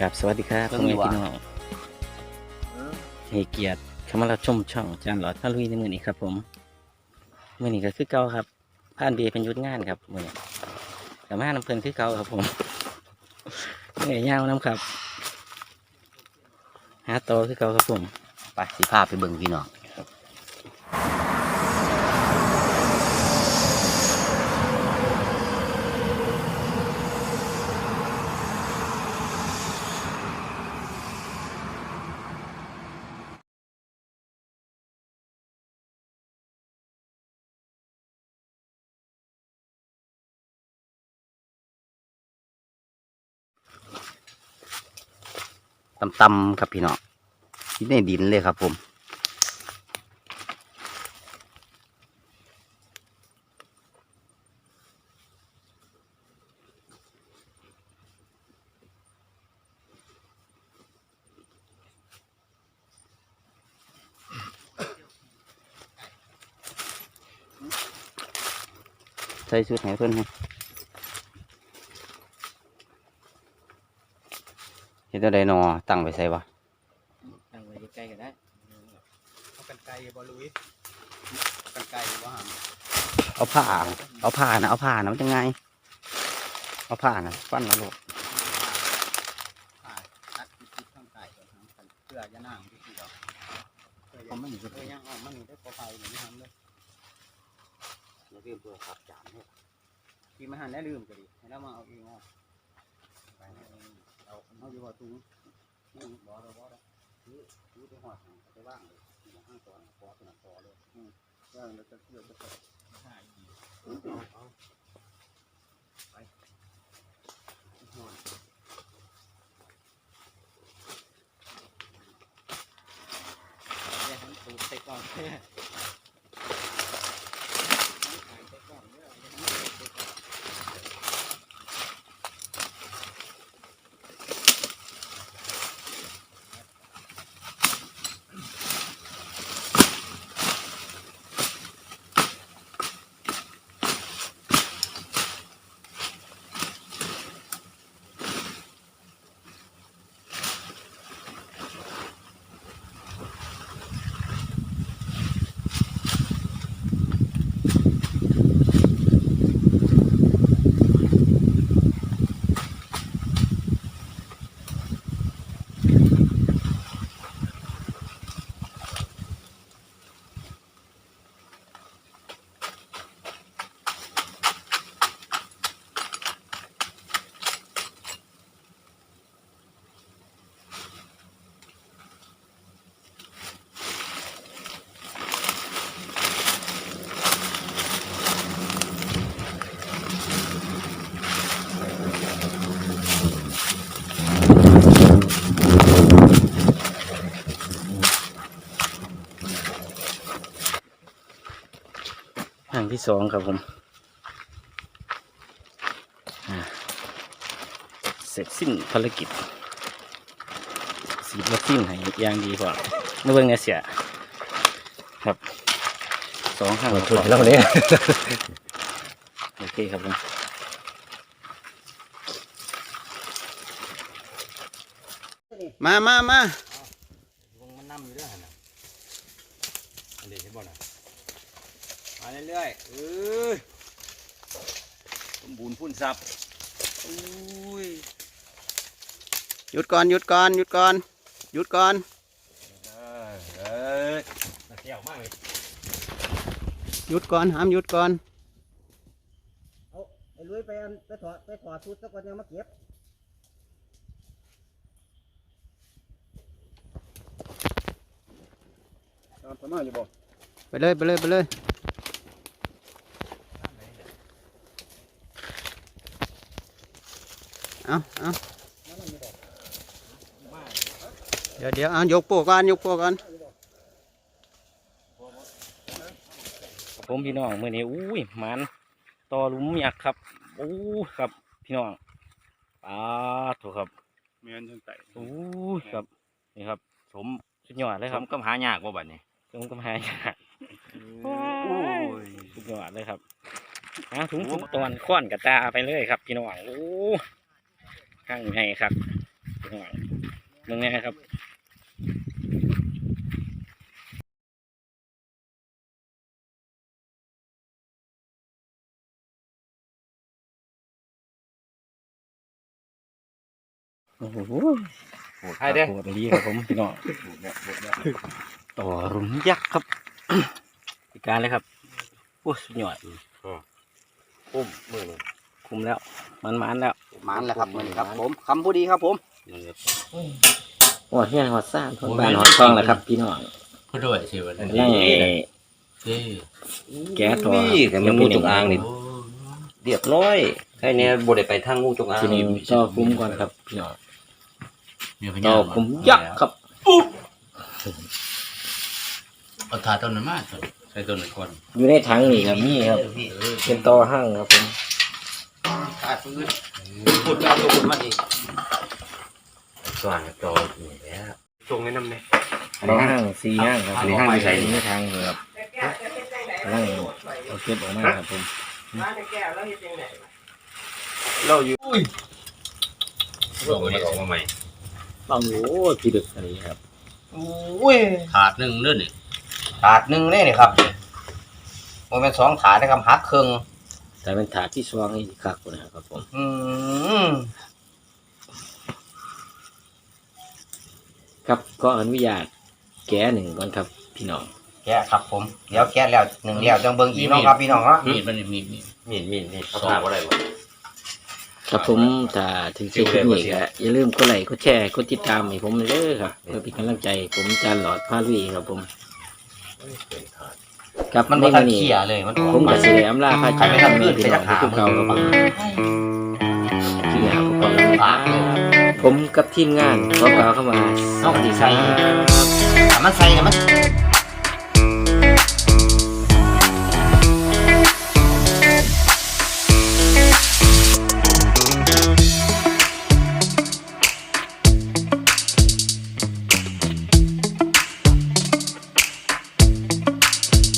ครับสวัสดีครับเพิ่พ่องแม่อยู่พี่อะน้องให้เกียรติเข้ามารับชมช่องจานหลอดพาลุยในมือนี้ครับ ผมมือนี้ก็คือเก่าครับผ่านเดียเป็นยุทธงานครับมือนี้สามารถนำเพลินคือเก่าครับ ผมเหนื่อยยาวน้ำครับหาโตอคือเก่าครับผมไปสิพาไปเบิ่งพี่น้อง ตำๆครับพี่น้องที่ในดินเลยครับผมใส่ชุดไหนเพื่อนให้ เห็นตัวใดหนอตั้งไปใส่วะตั้งไว้ใกล้ๆก็ได้เอากันไกลบอลุยกันไกลว่าหันเอาผ้าเอาผ้านะเอาผ้านะมันจะไงเอาผ้านะฟันมาลูกผ่าตัดคิดข้างไก่ก่อนครับเพื่อจะนั่งที่เดียวเพื่อผมไม่มีเพื่อยังออกมันนี่ได้พอไปหรือไม่ทำเลยเราเรียนตัวขับจานเนี่ยที่มาหันได้ลืมก็ดีให้เรามาเอาเองออกไป เอาเอาอยู่ว่าตุ้งนี่บ่เราบ่เราถือถือไปหอดหางไปว่างเลยห้างตัวพอตัวนั้นพอเลยอืมแล้วจะเกี่ยวจะเปิดเอาเอา ทางที่สองครับผมอ่าเสร็จสิ้นภารกิจสีวัคซีนให้อย่างดีกว่าเมื่อเบิ่งเนี่ยเสีย ครับสองข้างถุยแล้วเนี่ยโอเคครับผมมามามา วงมันนั่อยู่ด้วยนะอันนี้เห็นบ่น่ะมา เรื่อยๆเอ้ยสมบูรณ์พุ่นซับอุ้ยหยุดก่อนหยุดก่อนหยุดก่อนหยุดก่อนเอ้ยเอ้ยน่าเที่ยวมากเลยหยุดก่อนห้ามหยุดก่อนเอาไอ้ลุยไปอันไปถอดไปถอดชุดแล้วก็ยังมาเก็บสามารถอยู่บ่ไปเลยไปเลยไปเลย เอาเอาเดี๋ยวเดี๋ยวเอายกโปกก่อนยกโปกก่อนผมพี่น้องมื่อนี้อุ้ยหมันต่อหลุมยักษ์ครับอู้ครับพี่น้องปลาถูกครับเมียนจังไต่อู้ครับนี่ครับ สมสุดยอดเลยผครับมก็หายากบ่บัดนี้สมกำหายากโอ้ยสุดยอดเลยครับหาถุงถุงตอนค้อนกระตาไปเลยครับ พี่น้องโอ้ ข้างไงครับพี่น้องมึงแน่ครับโอ้โหให้เด้อโหดดีครับผมพี่น้องต่อรุมยักษ์ครับอีกการเลยครับโอ้สุดยอดปุ้มมือนี่ คุมแล้วมันมันๆแล้วมันแหละครับมื้อนี้ครับผมคำผู้ดีครับผมหอดเฮียนหอดซ่านหอดบ้านหอดช่องแล้วครับพี่น้องก็ด้วยสิวันนั่นี้งเจ้แก๊สตัวนี่แต่มันงูจงอางนี่เรียบร้อยใครเนี่ยบ่ได้ไปทางงูจงอางทีนี้ต่อคุ้มก่อนครับพี่น้องเดี๋ยวพต่ญาอคุ้มยักษ์ครับเอาทาต้นนั้นมาเถอะใส่ต้นนั้นก่อนอยู่ในถังนี่ครับนี่ครับเป็นต่อห้างครับผม ขาดปืนพูดไปเอาตัวคุณมาอีกก่อนจอนี่แหละจงในน้ำเนี่ยต่อห้างสี่ห้างครับอันนี้ห้างที่ใส่ในถังเลยครับนั่งเอาเก็บออกมาครับผมเราอยู่ลงมาออกมาใหม่โอ้โหพี่ดึกอันนี้ครับอุ้ยขาดหนึ่งเด้อนี่ถาดหนึ่งนี่นี่ครับมันเป็นสองถาดนะครับหักครึ่ง แต่เป็นถาดที่สว่างนี่คักกว่านะครับผมอืมครับก็อนุญาตแก้หนึ่งก่อนครับ พี่น้องแกะครับผมเดี๋ยวแกะแล้วหนึ่งแล้วจังเบิ่งอีกเนาะครับพี่น้องเนาะมีดมันนี่มีดมีดมีดมีดมีดเขาพาบ่ได้บ่ครับผมถ้าถึงจุดนี้ก็อย่าลืมกดไลค์กดแชร์กดติดตามให้ผมเด้อครับเพื่อเป็นกำลังใจผมจานหลอดพาลุยครับผม ครับมันในบ่ทัวันนนี้เขี่ยเลยมันผมกับสิได้อำลาพาใครไม่ทำลื่นพี่ไปน้อจะงหาทุกเก่าครับผมที่หาพวกเราผมกับทีมงานขอกล่าวเข้ามาสวัสดีครับถ้ามันใส่เนี่ยมัน